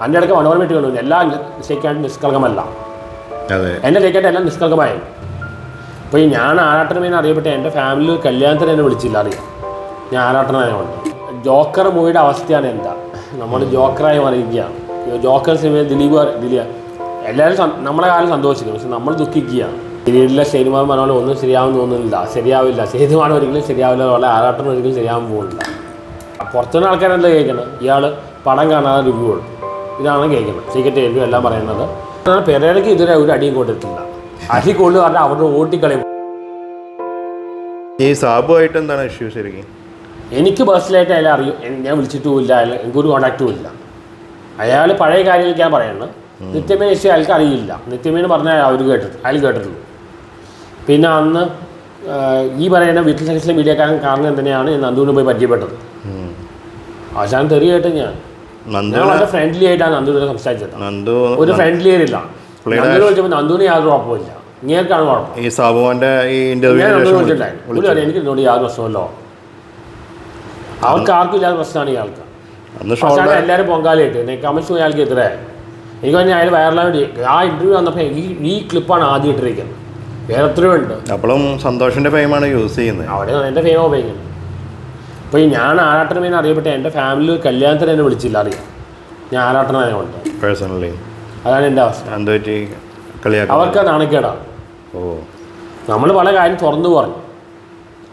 അതിന്റെ ഇടയ്ക്ക് മനോരമയിട്ട് കണ്ടു. എല്ലാം സ്റ്റേക്കായിട്ട് നിഷ്കളങ്കമല്ല. അതെ. എന്റെ സ്റ്റേക്കായിട്ട് എല്ലാം നിഷ്കളങ്കമായി. അപ്പോൾ ഈ ഞാൻ ആരാട്ടനമേന്ന് അറിയപ്പെട്ട. എന്റെ ഫാമിലി കല്യാണത്തിന് എന്നെ വിളിച്ചില്ല അറിയാം. ഞാൻ ആരാട്ടനായതുകൊണ്ട് ജോക്കർ മൂവിയുടെ അവസ്ഥയാണ് എന്താ? നമ്മൾ ജോക്കറായി മാറിയിരിക്കുകയാണ്. ജോക്കർ സിനിമയിൽ ദിലീപ് ദിലീപ് എല്ലാവരും നമ്മളെ കാലം സന്തോഷിക്കും. പക്ഷെ നമ്മൾ ദുഃഖിക്കുകയാണ്. ദിലീപിലെ ശനിമാർ മനോഹരം ഒന്നും ശരിയാവും തോന്നുന്നില്ല. ശരിയാവില്ല. ശരിമാനം ഒരിക്കലും ശരിയാവില്ല. അതുപോലെ ആരാട്ടം ഒരിക്കലും ശരിയാവാൻ പോകുന്നില്ല പുറത്തുനിന്ന് ആൾക്കാരെന്താ കേൾക്കുന്നത് ഇയാൾ പടം കാണാതെ റിവ്യൂ കൊടുക്കും. ഇതാണ് കേൾക്കുന്നത് സീക്രട്ട് എഴുതും എല്ലാം പറയുന്നത്. പെരേരയ്ക്ക് ഇതുവരെ ഒരു അടിയും കൊടുത്തിട്ടില്ല. അടി കൊള്ളു പറഞ്ഞാൽ അവരുടെ ഓട്ടിക്കളയും ഈ സാബുമായിട്ട് എന്താണ് ഇഷ്യൂ ശരിക്കും? എനിക്ക് പേഴ്സണലായിട്ട് അയാളെ അറിയും. ഞാൻ വിളിച്ചിട്ടുമില്ല. അയാൾ എനിക്കൊരു കോണ്ടാക്റ്റും ഇല്ല. അയാൾ പഴയ കാര്യങ്ങൾക്ക് ഞാൻ പറയുന്നത് നിത്യമേന ഇഷ്യൂ അയാൾക്ക് അറിയില്ല. നിത്യമേന പറഞ്ഞാൽ അവർ കേട്ടിട്ട് അയാൾ കേട്ടിട്ടുള്ളൂ. പിന്നെ അന്ന് ഈ പറയുന്ന വീട്ടിൽ സയൻസിലെ മീഡിയക്കാരൻ കാരണം എന്തിനാണ് ഞാൻ നന്ദുവിനെ പോയി പരിചയപ്പെട്ടത്. അവസാനം തെറി കേട്ടത് ഞാൻ ഫ്രണ്ട്ലി ആയിട്ടാണ് നന്ദുവിനെ സംസാരിച്ചത് നന്ദു ഒരു ഫ്രണ്ട്ലി പുള്ളിയുടെ- നന്ദുവിനെ വിളിച്ചപ്പോൾ നന്ദുവിന് യാതൊരു കുഴപ്പമില്ല ഇങ്ങനെയൊക്കെയാണ് കുഴപ്പം ഈ സാബുവിന്റെ ഈ ഇന്റർവ്യൂ എനിക്ക് ഇതിനോട് യാതൊരു പ്രശ്നമല്ലോ അവർക്ക് ആർക്കും ഇല്ലാത്ത പ്രശ്നമാണ് ഇയാൾക്ക്. എല്ലാവരും പൊങ്കാലയിട്ട്. കമൻസ് അയാൾക്ക് എത്ര. എനിക്ക് പറഞ്ഞാൽ അയാൾ വേണ്ടി ആ ഇന്റർവ്യൂ വന്നപ്പോൾ ഈ ഈ ക്ലിപ്പാണ് ആദ്യം ഇട്ടിരിക്കുന്നത്. വേറെ എത്രയോ ഉണ്ട്. അപ്പോഴും സന്തോഷിന്റെ ഫെയിമാണ് യൂസ് ചെയ്യുന്നത്. അവിടെ എന്റെ ഫെയിമാണ് ഉപയോഗിക്കുന്നത്. അപ്പോൾ ഈ ഞാൻ ആരാട്ടനമേന്ന് അറിയപ്പെട്ട എന്റെ ഫാമിലി കല്യാണത്തിന് എന്നെ വിളിച്ചില്ല അറിയാം. ഞാൻ ആരാട്ടനായതുകൊണ്ട് പേഴ്സണലി അതാണ് എന്റെ അവസ്ഥ. അവർക്ക് നാണക്കേടാണ് ഓ. നമ്മൾ പല കാര്യം തുറന്നു പറഞ്ഞു.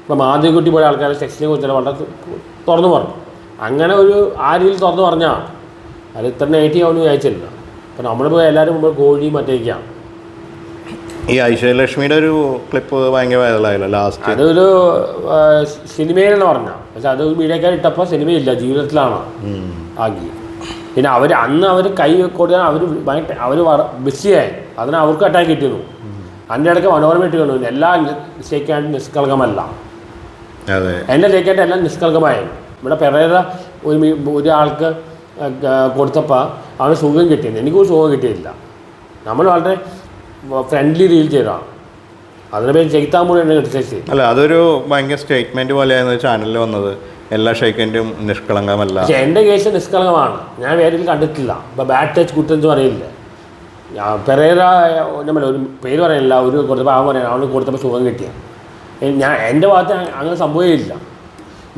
ഇപ്പം മാധ്യമക്കുട്ടി പോലെ ആൾക്കാരെ സെക്സിനെ കുറിച്ച് വളരെ തുറന്നു പറഞ്ഞു. അങ്ങനെ ഒരു ആ രീതിയിൽ തുറന്നു പറഞ്ഞാൽ അത് ഇത്ര നെഗറ്റീവ് ആവുന്നു വിചാരിച്ചില്ല അപ്പം നമ്മളിപ്പോൾ എല്ലാവരും മുമ്പ് കോഴി മറ്റേക്കാണ് ഈ ഐശ്വര്യലക്ഷ്മിയുടെ ഒരു ക്ലിപ്പ് ഭയങ്കര വൈറലായല്ലോ ലാസ്റ്റ് അതൊരു സിനിമയിലെന്ന് പറഞ്ഞ. പക്ഷെ അത് മീഡിയക്കാർ ഇട്ടപ്പോൾ സിനിമയില്ല ജീവിതത്തിലാണ്? ആക്കി. പിന്നെ അവർ അന്ന് അവർ കൈ കൊടുക്കാൻ അവർ അവർ ബിസിയായി. അതിന് അവർക്ക് അറ്റാക്ക് കിട്ടിയിരുന്നു. അതിന്റെ ഇടയ്ക്ക് മനോരമ ഇട്ട് കണ്ടു. എല്ലാ സ്റ്റേക്കായിട്ട് നിഷ്കളങ്കമല്ല. എന്റെ സ്റ്റേക്കായിട്ട് എല്ലാം നിഷ്കളങ്കമായി. ഇവിടെ പെരേര ഒരു ഒരാൾക്ക് കൊടുത്തപ്പോൾ അവന് സുഖം കിട്ടിയിരുന്നു എനിക്കൊരു സുഖം കിട്ടിയില്ല. നമ്മൾ വളരെ ഫ്രണ്ട്ലി ഡീൽ ചെയ്തതാണ് അതിന് പേര് ചെയ്താൻ ക്രിട്ടിസൈസ് അല്ല അതൊരു ഭയങ്കര സ്റ്റേറ്റ്മെന്റ് പോലെയാണ് ചാനലിൽ വന്നത്. എല്ലാ ഷെയ്ക്കന്റും നിഷ്കളങ്കമല്ല. എന്റെ എന്റെ കേസ് നിഷ്കളങ്കമാണ്. ഞാൻ വേറെ കണ്ടിട്ടില്ല. ഇപ്പോൾ ബാഡ് ടച്ച് കുറ്റെന്ന് പറയില്ല? ഞാൻ പെരേര നമ്മൾ ഒരു പേര് പറയില്ല ഒരു കൊടുത്തപ്പോൾ ആ പറയാൻ അവന് കൊടുത്തപ്പോൾ സുഖം കിട്ടിയ. ഞാൻ എന്റെ ഭാഗത്ത് അങ്ങനെ സംഭവമില്ല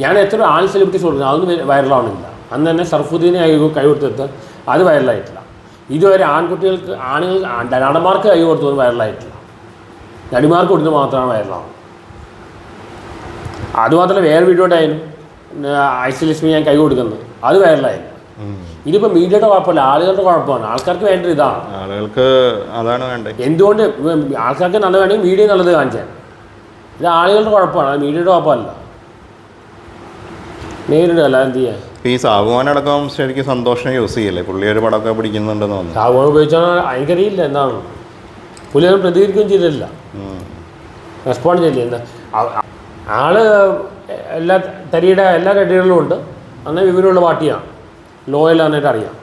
ഞാൻ എത്ര ആൾ സെലിബ്രിറ്റീസ് കൊടുക്കുന്നു അതൊന്നും വൈറലാവണില്ല അന്ന് തന്നെ സർഫുദ്ദീനെ കൈ കൈ കൊടുത്തിട്ട് അത് വൈറലായിട്ടില്ല ഇതുവരെ ആൺകുട്ടികൾക്ക് ആണുങ്ങൾ നടന്മാർക്ക് കൈ കൊടുത്തത് വൈറലായിട്ടില്ല. നടിമാർക്ക് കൊടുത്തത് മാത്രമാണ് വൈറലാവുന്നത്. അതുമാത്രമല്ല വേറെ വീഡിയോ ഉണ്ടായിരുന്നു. ഐശ്വലക്ഷ്മി ഞാൻ കൈ കൊടുക്കുന്നത്. അത് വൈറലായിരുന്നു. ഇതിപ്പോ ഇതിപ്പോൾ മീഡിയയുടെ കുഴപ്പമില്ല. ആളുകളുടെ കുഴപ്പമാണ്. ആൾക്കാർക്ക് വേണ്ടത് ഇതാണ്. ആളുകൾക്ക് അതാണ് വേണ്ടത്. എന്തുകൊണ്ട് ആൾക്കാർക്ക് നല്ല വേണമെങ്കിൽ മീഡിയ നല്ലത് കാണിച്ചാൽ ഇത് ആളുകളുടെ കുഴപ്പമാണ്. അത് മീഡിയയുടെ കുഴപ്പമല്ല. നേരിടുകയല്ല എന്ത് ചെയ്യാൻ? ഈ സാബുമാനടക്കം ശരിക്കും സന്തോഷം യൂസ് ചെയ്യില്ലേ? പുള്ളി ഒരു പടമൊക്കെ പിടിക്കുന്നുണ്ടെന്ന് തോന്നുന്നു. സാബുവാണ് ഉപയോഗിച്ചാൽ എനിക്കറിയില്ല എന്താണ്? പുള്ളി അത് പ്രതികരിക്കുകയും ചെയ്തില്ല റെസ്പോണ്ട് ചെയ്തില്ല എന്താ ആൾ എല്ലാ തരിയുടെ എല്ലാ കടികളിലും ഉണ്ട്. അന്ന് വിവരമുള്ള പാർട്ടിയാണ്. ലോയലാണെന്നായിട്ട് അറിയാം.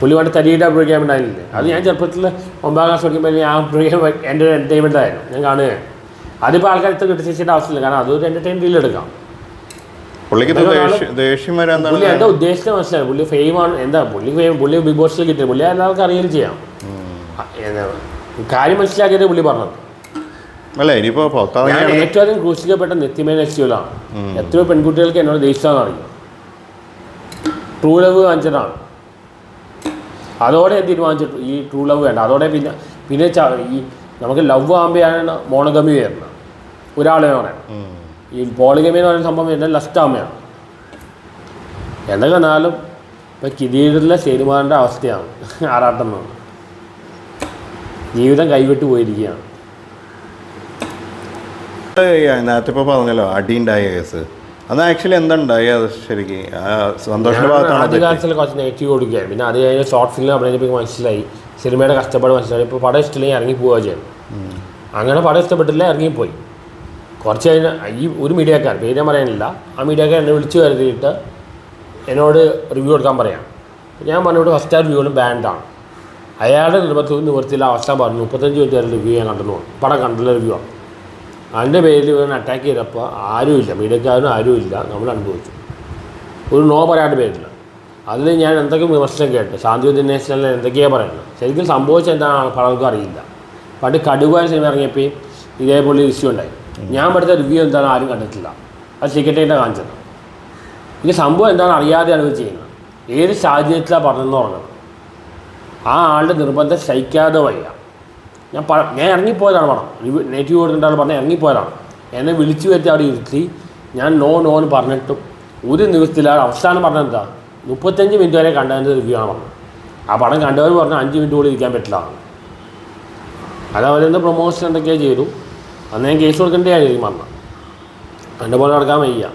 പുള്ളി പണ്ട് തരിയുടെ അഭിപ്രായം ഉണ്ടായിരുന്നില്ലേ? അത് ഞാൻ ചെറുപ്പത്തിൽ ഒമ്പതാം ക്ലാസ് പഠിക്കുമ്പോൾ ആ അഭിപ്രായം എന്റെ എന്റർടൈൻമെന്റ് ആയിരുന്നു. ഞാൻ കാണുകയാണ്. അതിപ്പോൾ ആൾക്കാർ ഇത്ര ക്രിട്ടിസൈസിന്റെ ആവശ്യമില്ല. കാരണം അതൊരു എന്റർടൈൻമെന്റിൽ എടുക്കാം. പുള്ളിക്ക് ദേഷ്യം വരാൻ പുള്ളി എന്താ ഉദ്ദേശിച്ചത് മനസ്സിലായി? പുള്ളി ഫെയിമാണ് എന്താ പുള്ളി ഫെയിം പുള്ളി ബിഗ് ബോസിൽ കിട്ടിയത്. പുള്ളി എല്ലാവർക്കും അറിയുകയും ചെയ്യാം. കാര്യം മനസ്സിലാക്കിയത് പുള്ളി പറഞ്ഞത്. അല്ല ഇനിയിപ്പോ ഏറ്റവും അധികം ക്രൂശിക്കപ്പെട്ട നിത്യമേന എക്സ്യൂലാണ് എത്രയോ പെൺകുട്ടികൾക്ക് എന്നോട് ദേഷ്യമാണെന്ന് അറിയും ട്രൂ ലവ് കാണിച്ചതാണ് അതോടെ ഞാൻ തീരുമാനിച്ചിട്ടു. ഈ ട്രൂ ലവ് വേണ്ട. അതോടെ പിന്നെ പിന്നെ ഈ നമുക്ക് ലവ് ആകുമ്പോഴാണ് മോണഗമി വരുന്നത് ഒരാളെ പറയണം. ഈ പോളിഗമി എന്ന് പറയുന്ന സംഭവം എന്നെ ലസ്റ്റാമയാണ് എന്തെങ്കിലും എന്നാലും ഇപ്പം കിരീടിലെ ശരിമാറിന്റെ അവസ്ഥയാണ്. ആറാട്ടം എന്നാണ് ജീവിതം കൈവിട്ട് പോയിരിക്കുകയാണ്. നേരത്തെ ഇപ്പോൾ പറഞ്ഞല്ലോ അടി ഉണ്ടായ കേസ്. അത് ആക്ച്വലി എന്താ ഉണ്ടായ അത് ശരിക്കും ഭാഗത്താണ് തെറ്റ്. ആദ്യകാലത്തിൽ കുറച്ച് നെഗറ്റീവ് കൊടുക്കുകയാണ് പിന്നെ അത് കഴിഞ്ഞ് ഷോർട്ട് ഫിലിം അഭിനയിച്ചപ്പോൾ മനസ്സിലായി. സിനിമയുടെ കഷ്ടപ്പാട് മനസ്സിലായി. ഇപ്പോൾ പടം ഇഷ്ടമില്ലെങ്കിൽ ഇറങ്ങി പോവുക ചെയ്യണം അങ്ങനെ പടം ഇഷ്ടപ്പെട്ടില്ല ഇറങ്ങിപ്പോയി. കുറച്ച് കഴിഞ്ഞ് ഈ ഒരു മീഡിയക്കാർ പേര് ഞാൻ പറയാനില്ല. ആ മീഡിയക്കാർ എന്നെ വിളിച്ചു വരുത്തിയിട്ട് എന്നോട് റിവ്യൂ കൊടുക്കാൻ പറയാം. ഞാൻ പറഞ്ഞോട് ഫസ്റ്റ് ആ റിവ്യൂകളും ബാൻഡാണ് അയാളുടെ നിർബന്ധത്തിൽ നിവർത്തിയില്ല. അവസ്ഥ പറഞ്ഞു മുപ്പത്തഞ്ച് മിനിറ്റ് വരെ റിവ്യൂ ഞാൻ കണ്ടെന്നു പടം കണ്ടുള്ള റിവ്യൂ ആണ്. അതിന്റെ പേരിൽ ഇവൻ അറ്റാക്ക് ചെയ്തപ്പോൾ ആരുമില്ല. മീഡിയക്കാരനും ആരുമില്ല. നമ്മൾ അനുഭവിച്ചു. ഒരു നോ പറയാണ്ട് പേരില്ല അതിൽ ഞാൻ എന്തൊക്കെ വിമർശനം കേട്ടു ശാന്തി ദിനേശനിൽ എന്തൊക്കെയാണ് പറയുന്നത്? ശരിക്കും സംഭവിച്ചത് എന്താണെന്ന് പലർക്കും അറിയില്ല. പണ്ട് കടുവായ സിനിമ ഇറങ്ങിയപ്പോൾ ഇതേപോലെ ഇഷ്യൂ ഉണ്ടായി. ഞാൻ പഠിച്ച റിവ്യൂ എന്താണെന്ന് ആരും കണ്ടിട്ടില്ല. അത് സെക്രട്ടറിയുടെ കാണിച്ചത്. ഈ സംഭവം എന്താണെന്ന് അറിയാതെയാണ് ഇത് ചെയ്യുന്നത്. ഏത് സാഹചര്യത്തിലാണ് പറഞ്ഞതെന്ന് പറഞ്ഞത്. ആ ആളുടെ നിർബന്ധം സഹിക്കാതെ വയ്യ. ഞാൻ പ ഞാൻ ഇറങ്ങിപ്പോയതാണ് പണം റിവ്യൂ നെഗറ്റീവ് കൊടുത്തിട്ടാണ് പറഞ്ഞാൽ ഇറങ്ങിപ്പോയതാണ്. എന്നെ വിളിച്ചു വരുത്തി അവിടെ ഇരുത്തി ഞാൻ നോ നോ എന്ന് പറഞ്ഞിട്ടും ഒരു നിവസത്തിലാണ് അവസാനം പറഞ്ഞത് എന്താ? മുപ്പത്തഞ്ച് മിനിറ്റ് വരെ കണ്ടതിന്റെ റിവ്യൂ ആണ് പറഞ്ഞത്. ആ പടം കണ്ടവർ പറഞ്ഞാൽ അഞ്ച് മിനിറ്റ് കൂടി ഇരിക്കാൻ പറ്റില്ല. അത് അവരെന്ത് പ്രൊമോഷൻ എന്തൊക്കെയാണ് ചെയ്തു. അന്ന് ഞാൻ കേസ് കൊടുക്കേണ്ട ശരിക്കും പറഞ്ഞത് എന്റെ പോലെ നടക്കാൻ വയ്യ.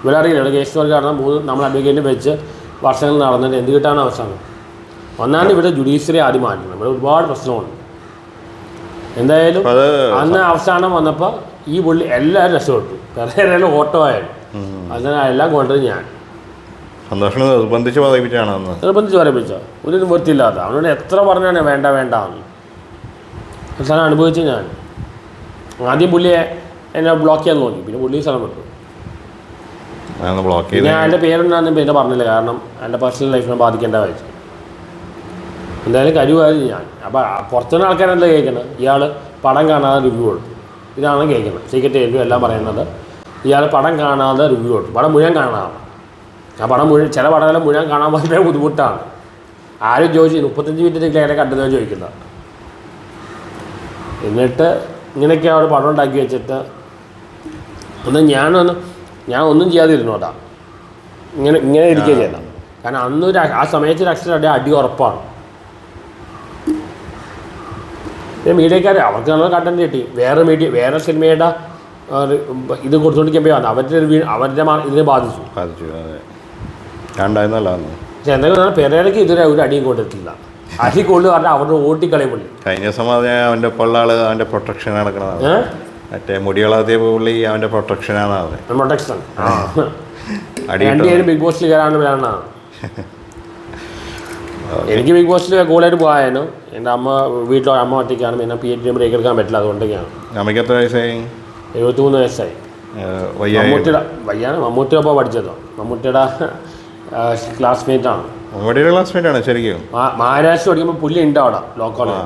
ഇവിടെ അറിയില്ല ഇവിടെ കേസ് കൊടുക്കാൻ മൂന്ന് നമ്മൾ അഡ്വക്കേറ്റിനെ വെച്ച് വർഷങ്ങൾ നടന്നിട്ട് എന്ത് കിട്ടാൻ അവസാനം ഒന്നാണ് ഇവിടെ ജുഡീഷ്യറി ആദ്യം മാറ്റണം. ഇവിടെ ഒരുപാട് പ്രശ്നമുണ്ട് എന്തായാലും അന്ന് അവസാനം വന്നപ്പോൾ ഈ പുള്ളി എല്ലാവരും രക്ഷപ്പെട്ടു. പെരേരയിലും ഓട്ടോ ആയാലും. അങ്ങനെ എല്ലാം കൊണ്ടത് ഞാൻ. സന്തോഷം നിർബന്ധിച്ച് പതിപ്പിച്ചാണ് അന്ന്. നിർബന്ധിച്ച് പറയിപ്പിച്ചോ ഒരു നിവൃത്തിയില്ലാത്ത അവനോട് എത്ര പറഞ്ഞാണ് വേണ്ട വേണ്ട എന്ന് അവസാനം അനുഭവിച്ചു ഞാൻ. ആദ്യം പുള്ളിയെ എന്നെ ബ്ലോക്ക് ചെയ്യാൻ നോക്കി പിന്നെ പുള്ളി സ്ഥലം വിട്ടു. ബ്ലോക്ക് പിന്നെ അയാളുടെ പേരുണ്ടാകുന്ന പിന്നെ പറഞ്ഞില്ല. കാരണം എന്റെ പേഴ്സണൽ ലൈഫിനെ ബാധിക്കേണ്ട കാര്യം. എന്തായാലും കഴിവായിരുന്നു ഞാൻ. അപ്പോൾ പുറത്തുനിന്ന് ആൾക്കാരെന്താ കേൾക്കുന്നത് ഇയാൾ പടം കാണാതെ റിവ്യൂ കൊടുത്തു. ഇതാണ് കേൾക്കുന്നത്? സീക്രട്ട് എല്ലാം എല്ലാം പറയുന്നത്. ഇയാൾ പടം കാണാതെ റിവ്യൂ കൊടുത്തു. പടം മുഴുവൻ കാണാതെ ആ പടം മുഴുവൻ ചില പടങ്ങളെ മുഴുവൻ കാണാൻ വളരെ ബുദ്ധിമുട്ടാണ്. ആരും ചോദിച്ചു മുപ്പത്തഞ്ച് മിനിറ്റ് എങ്ങനെ കണ്ടെന്ന് ചോദിക്കുന്നത് എന്നിട്ട് ഇങ്ങനെയൊക്കെ അവിടെ പടം ഉണ്ടാക്കി വെച്ചിട്ട് ഒന്ന് ഞാൻ ഞാൻ ഒന്നും ചെയ്യാതിരുന്നോട്ടാ ഇങ്ങനെ ഇങ്ങനെ ഇരിക്കുക ചെയ്ത കാരണം അന്നൊരു ആ സമയത്ത് ഒരു അക്ഷരം അടി അടി ഉറപ്പാണ്. പിന്നെ മീഡിയക്കാർ അവർക്ക് നല്ല കണ്ടന്റ് കിട്ടി. വേറെ മീഡിയ വേറെ സിനിമയുടെ ഇത് കൊടുത്തുകൊണ്ടിരിക്കുമ്പോൾ അവരുടെ ഒരു വീട് അവരുടെ ഇതിനെ ബാധിച്ചു. ബാധിച്ചു പക്ഷെ എന്തെങ്കിലും പെരേരയ്ക്ക് ഇതുവരെ ഒരു അടിയും കൊണ്ടിട്ടില്ല. അടി കൊള്ളു പറഞ്ഞാൽ അവരുടെ ഓട്ടിക്കളയും പുള്ളി. കഴിഞ്ഞ ദിവസം അവന്റെ പൊള്ളാൾ അവന്റെ ആൾ പ്രൊട്ടക്ഷൻ നടക്കണതാണ്. ഏഹ് മറ്റേ മുടികളാതെ പുള്ളി അവന്റെ പ്രൊട്ടക്ഷനാണ് ആണ് പ്രൊട്ടക്ഷൻ രണ്ടുപേരും ബിഗ് ബോസിൽ കയറാണ്ട് വേണം എനിക്ക് ബിഗ് ബോസിൽ കൂടുതലായിട്ട് പോകാനും എന്റെ അമ്മ വീട്ടിലോ അമ്മ ഒറ്റയ്ക്കാണ്. പിന്നെ പി എച്ച് ഡി ബ്രേക്ക് എടുക്കാൻ പറ്റില്ല. അതുകൊണ്ടൊക്കെയാണ്. അമ്മയ്ക്ക് എത്ര വയസ്സായി? എഴുപത്തി മൂന്ന് വയസ്സായി മമ്മൂട്ടിയുടെ വയ്യാണ്. മമ്മൂട്ടിയുടെ ഒപ്പം പഠിച്ചതോ. മമ്മൂട്ടിയുടെ ക്ലാസ്മേറ്റ് ആണ്. മമ്മൂടിയുടെ ക്ലാസ്മേറ്റ് ആണ് ശരിക്കും? മഹാരാഷ്ട്ര പഠിക്കുമ്പോൾ പുള്ളി ഉണ്ട് അവിടെ ലോ കോളേജ്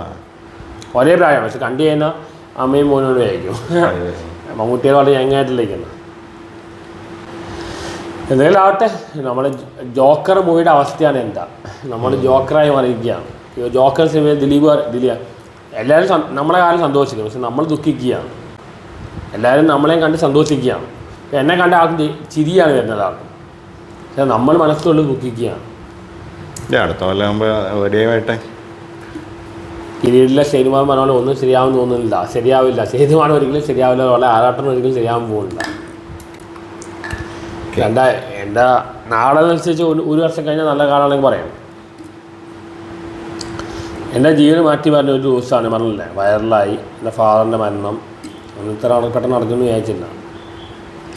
ഒരേ പ്രായമാണ് പക്ഷെ കണ്ടു കഴിഞ്ഞാൽ അമ്മയും മോനോടും ആയിരിക്കും. മമ്മൂട്ടിയെ വളരെ യങ്ങായിട്ടിരിക്കുന്നത് എന്തായാലും ആവട്ടെ നമ്മൾ ജോക്കർ മൂവിയുടെ അവസ്ഥയാണ് എന്താ? നമ്മൾ ജോക്കറായി മാറിയിരിക്കുകയാണ്. ജോക്കർ സിനിമയിൽ ദിലീപ് ദിലീപ് എല്ലാവരും നമ്മളെ കാലം സന്തോഷിക്കും പക്ഷെ നമ്മൾ ദുഃഖിക്കുകയാണ്. എല്ലാവരും നമ്മളെയും കണ്ട് സന്തോഷിക്കുകയാണ്. എന്നെ കണ്ട ആൾക്ക് ചിരിയാണ് വരുന്നത് ആൾക്ക്. നമ്മൾ മനസ്സിലുള്ള ദുഃഖിക്കുകയാണ്. അടുത്ത ആകുമ്പോൾ വരികയായിട്ടെ കിരീടിലെ ശരിമാൻ പറഞ്ഞ ഒന്നും ശരിയാവും തോന്നുന്നില്ല. ശരിയാവില്ല. ശരിമാൻ ഒരിക്കലും ശരിയാവില്ല. വളരെ ആരാട്ടം ഒരിക്കലും ശരിയാവാൻ പോകുന്നില്ല. എന്റെ എന്റെ നാടനുസരിച്ച് ഒരു ഒരു വർഷം കഴിഞ്ഞാൽ നല്ല കാലമാണെങ്കിൽ പറയാം. എന്റെ ജീവിതം മാറ്റി പറഞ്ഞ ഒരു ദിവസമാണ് പറഞ്ഞില്ലേ വൈറലായി. എന്റെ ഫാദറിന്റെ മരണം. ഇത്ര പെട്ടെന്ന് നടക്കുന്നു വിചാരിച്ചില്ല.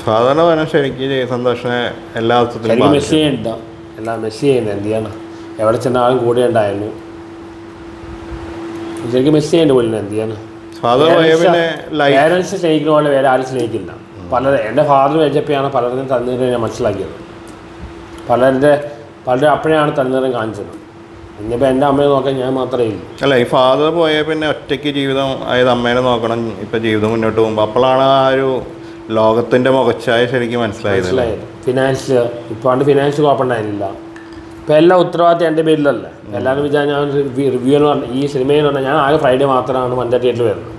സാധാരണ പറഞ്ഞാൽ ശരിക്കും സന്തോഷം എല്ലാ അർത്ഥത്തിലും മെസ്സി ഉണ്ട് എല്ലാം മെസ്സി ചെയ്യുന്നത് എന്ത് ചെയ്യണം എവിടെ ചെന്നാലും കൂടെ ഉണ്ടായിരുന്നു. ശരിക്കും മെസ്സി ചെയ്യേണ്ട പോലും എന്ത് ചെയ്യണം പേരൻസ് സ്നേഹിക്കുന്ന പോലെ വേറെ ആരും സ്നേഹിക്കില്ല. പല എന്റെ ഫാദർ വെച്ചപ്പോഴാണ് പലരും തന്നീരം ഞാൻ മനസ്സിലാക്കിയത്. പലരുടെ പലരും അപ്പോഴാണ് തന്നീരം കാണിച്ചത്. ഇന്നിപ്പോൾ എന്റെ അമ്മയെ നോക്കാൻ ഞാൻ മാത്രമേ ഉള്ളൂ അല്ല ഈ ഫാദർ പോയ പിന്നെ ഒറ്റയ്ക്ക് ജീവിതം അതായത് അമ്മേനെ നോക്കണം ഇപ്പം ജീവിതം മുന്നോട്ട് പോകുമ്പോൾ അപ്പോഴാണ് ആ ഒരു ലോകത്തിന്റെ മുഖച്ഛായ ശരിക്കും മനസ്സിലായത് ഫിനാൻഷ്യൽ ഇപ്പോൾ പണ്ട് ഫിനാൻസ് കുഴപ്പമുണ്ടായിരുന്നില്ല ഇപ്പം എല്ലാ ഉത്തരവാദിത്തം എന്റെ പേരിലല്ല. എല്ലാവരും വിചാരിച്ചാൽ ഞാൻ റിവ്യൂ എന്ന് പറഞ്ഞാൽ ഈ സിനിമയെന്ന് പറഞ്ഞാൽ ഞാൻ ആകെ ഫ്രൈഡേ മാത്രമാണ് മഞ്ച തിയേറ്ററിൽ വരുന്നത്.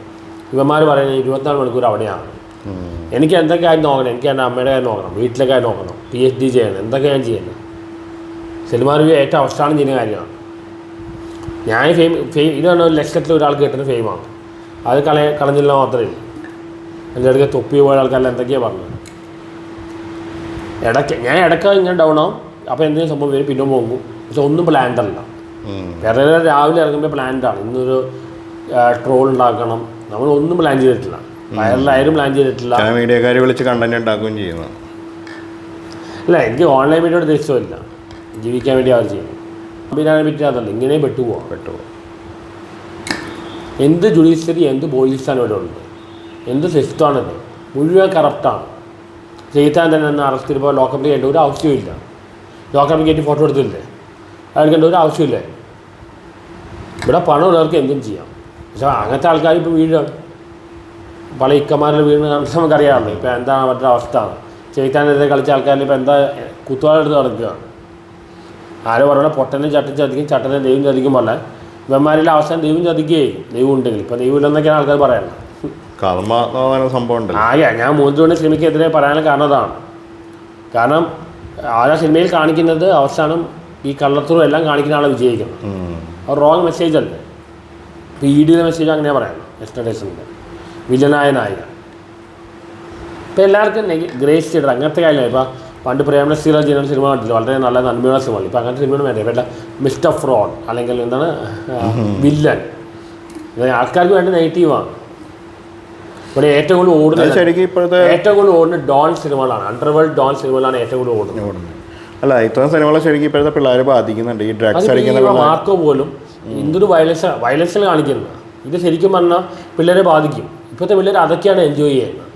ഇവന്മാർ പറയുന്നത് ഇരുപത്തിനാല് മണിക്കൂർ അവിടെയാണ്. എനിക്ക് എന്തൊക്കെ ആയി നോക്കണം. എനിക്ക് എന്റെ അമ്മയുടെ കാര്യം നോക്കണം. വീട്ടിലെ കാര്യം നോക്കണം. പി എച്ച് ഡി ചെയ്യണം. എന്തൊക്കെ ഞാൻ ചെയ്യുന്നത് സിനിമ റിവ്യൂ ഏറ്റവും അവസാനം ചെയ്യുന്ന കാര്യമാണ്. ഞാൻ ഫെയിം ഫെയിം ഇതാണ് ഒരു ലക്ഷത്തിൽ ഒരാൾക്ക് കിട്ടുന്ന ഫെയിമാണ് അത് കളയ കളഞ്ഞില്ല മാത്രമേ ഉള്ളൂ. എന്റെ ഇടയ്ക്ക് തൊപ്പി പോയ ആൾക്കാരെല്ലാം എന്തൊക്കെയാണ് പറഞ്ഞത്? ഇടയ്ക്ക് ഞാൻ ഇടയ്ക്ക് ഇങ്ങനെ ഡൗൺ ആവും. അപ്പോൾ എന്തെങ്കിലും സംഭവം വരും പിന്നെ പോകും പക്ഷെ ഒന്നും പ്ലാൻഡ് അല്ല. വേറെ രാവിലെ ഇറങ്ങുമ്പോൾ പ്ലാൻഡ് ആണ്. ഇന്നൊരു ട്രോൾ ഉണ്ടാക്കണം. നമ്മൾ ഒന്നും പ്ലാൻ ചെയ്തിട്ടില്ല. വയറിലായാലും പ്ലാൻ ചെയ്തിട്ടില്ല. ചില മീഡിയക്കാർ വിളിച്ച് കണ്ടന്റ് ഉണ്ടാക്കുകയും ചെയ്യുന്നു അല്ല എനിക്ക് ഓൺലൈൻ വീഡിയോ ഉദ്ദേശിച്ചില്ല ജീവിക്കാൻ വേണ്ടി അവർ ചെയ്യുന്നു അഭിനാനെ പറ്റി അതല്ല. ഇങ്ങനെ പെട്ടുപോകാം പെട്ടുപോകാം എന്ത് ജുഡീഷ്യറി എന്ത് പോലീസാണ് ഇവിടെ ഉണ്ട് എന്ത് സിസ്റ്റമാണിത് മുഴുവൻ കറപ്റ്റാണ് ചെയ്താൻ തന്നെ എന്നെ അറസ്റ്റ് ചെയ്തപ്പോൾ ലോക്കപ്പ് ചെയ്യേണ്ട ഒരു ആവശ്യമില്ല ലോക്കപ്പ് കയറ്റി ഫോട്ടോ എടുത്തില്ലേ? അയാൾക്കേണ്ട ഒരു ആവശ്യമില്ലേ ഇവിടെ പണം ഉള്ളവർക്ക് എന്തും ചെയ്യാം. പക്ഷെ അങ്ങനത്തെ ആൾക്കാർ ഇപ്പോൾ വീഴാണ് പല ഇക്കമാരിൽ കാണിച്ച് നമുക്കറിയാമല്ലോ. ഇപ്പോൾ എന്താണ് അവരുടെ അവസ്ഥ? ചെയ്താനെതിരെ കളിച്ച ആൾക്കാരിൽ ഇപ്പോൾ എന്താ കുത്തുവാളെടുത്ത് നടക്കുകയാണ് ആരോ പറഞ്ഞാൽ പൊട്ടനെ ചട്ടൻ ചതിക്കും ചട്ടനെ ദൈവം ചതിക്കും പറഞ്ഞാൽ ഇവന്മാരിലെ അവസാനം ദൈവം ചതിക്കുകയും ദൈവം ഉണ്ടെങ്കിൽ. ഇപ്പോൾ ദൈവം ഇല്ലെന്നൊക്കെയാണ് ആൾക്കാർ പറയുന്നത്. കർമ്മ എന്ന് പറയുന്ന സംഭവം ഉണ്ടല്ലോ ആ ഞാൻ മൂന്ന് തോണി സിനിമയ്ക്ക് എതിരെ പറയാനുള്ള കാരണം അതാണ്. കാരണം ആ സിനിമയിൽ കാണിക്കുന്നത് അവസാനം ഈ കള്ളത്തറും എല്ലാം കാണിക്കുന്ന ആളെ വിജയിക്കണം. അത് റോങ് മെസ്സേജ് അല്ലേ? ഇപ്പോൾ ഇ ഡിയുടെ മെസ്സേജ് അങ്ങനെയാണ് പറയാം എക്സ്ട്രഡേഷന്റെ വിജനായ നായക. ഇപ്പോൾ എല്ലാവർക്കും ഗ്രേസ് ചെയ്തത് അങ്ങനത്തെ കാര്യമില്ല. ഇപ്പോൾ പണ്ട് പ്രേമനസ്ഥിര ചെയ്യുന്ന സിനിമ കണ്ടില്ല വളരെ നല്ല നന്മയുള്ള സിനിമ ഇപ്പോൾ അങ്ങനത്തെ സിനിമ വേണ്ട? വേണ്ട മിസ്റ്റർ ഫ്രോഡ് അല്ലെങ്കിൽ എന്താണ് വില്ലൻ ആൾക്കാർക്ക് വേണ്ട നെഗറ്റീവാണ് ഇവിടെ ഏറ്റവും കൂടുതൽ ഓടുന്നത് ശരിക്കും ഇപ്പോഴത്തെ ഏറ്റവും കൂടുതൽ ഓടുന്നത് ഡോൺ സിനിമകളാണ്. അണ്ടർവേൾഡ് ഡോൺ സിനിമകളാണ് ഏറ്റവും കൂടുതൽ ഓടുന്നത്. അല്ല ഇത്തരം സിനിമകളെ ശരിക്കും ഇപ്പോഴത്തെ പിള്ളേരെ ബാധിക്കുന്നുണ്ട്. ഈ ഡ്രഗ്സ് അടിക്കുന്ന മാർക്കോ പോലും എന്തൊരു വയലൻസ് വയലൻസിൽ കാണിക്കുന്നത് ഇത് ശരിക്കും പറഞ്ഞാൽ പിള്ളേരെ ബാധിക്കും. ഇപ്പോഴത്തെ പിള്ളേർ അതൊക്കെയാണ് എൻജോയ് ചെയ്യുന്നത്.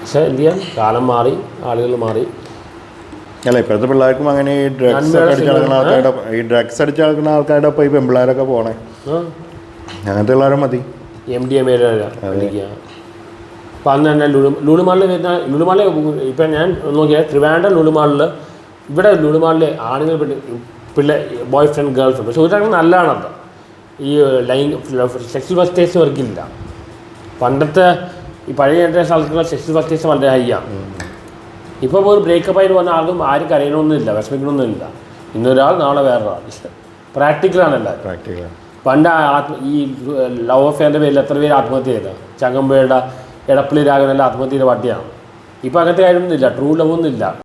പക്ഷേ എന്ത് ചെയ്യാം? കാലം മാറി ആളുകൾ മാറി. അല്ല ഇപ്പോഴത്തെ പിള്ളേർക്കും അങ്ങനെ ഈ ഡ്രഗ്സ് അടിച്ച് നടക്കുന്ന ആൾക്കാരുടെ ഈ ഡ്രഗ്സ് അടിച്ച് നടക്കുന്ന ആൾക്കാരുടെ ഒപ്പം ഈ പെൺപിള്ളേരൊക്കെ പോണേ. അങ്ങനത്തെ പിള്ളേരും മതി. എം ഡി എം എടിക്കുക അപ്പം അന്ന് തന്നെ ലുലു ലുലുമാളിൽ വരുന്ന ലുലുമാളിൽ ഇപ്പം ഞാൻ നോക്കിയാൽ ട്രിവാൻഡ്രം ലുലുമാളിൽ ഇവിടെ ലുലുമാളിൽ ആണുങ്ങൾ പെണ്ണ് പിള്ളേ ബോയ് ഫ്രണ്ട് ഗേൾ ഫ്രണ്ട് പക്ഷെ ഒരു നല്ലതാണ് നല്ലതാണത്. ഈ ലൈൻ സെക്സ് ഫസ്റ്റേഴ്സ് വർക്കില്ല പണ്ടത്തെ ഈ പഴയ ജനറേഷൻ ആൾക്കുള്ള സെക്സ് ഫസ്റ്റേഴ്സ് വളരെ ഹൈ ആണ് ഇപ്പോൾ ഒരു ബ്രേക്കപ്പ് ആയിട്ട് വന്ന ആർക്കും ആരും അറിയണമെന്നില്ല വിഷമിക്കണമെന്നില്ല ഇന്നൊരാൾ നാളെ വേറൊരാൾ. പ്രാക്ടിക്കലാണ് എല്ലാവരും. പ്രാക്ടിക്കൽ പണ്ട് ആത്മ ഈ ലവ് അഫെയറിന്റെ പേരിൽ എത്ര പേര് ആത്മഹത്യ ചെയ്ത? ചങ്ങമ്പുഴയുടെ എടപ്പള്ളി രാഘവനെല്ലാം ആത്മഹത്യ ചെയ്ത പാട്ടിയാണ് ഇപ്പോൾ അങ്ങനത്തെ കാര്യമൊന്നുമില്ല. ട്രൂ ലവ് ഒന്നുമില്ല.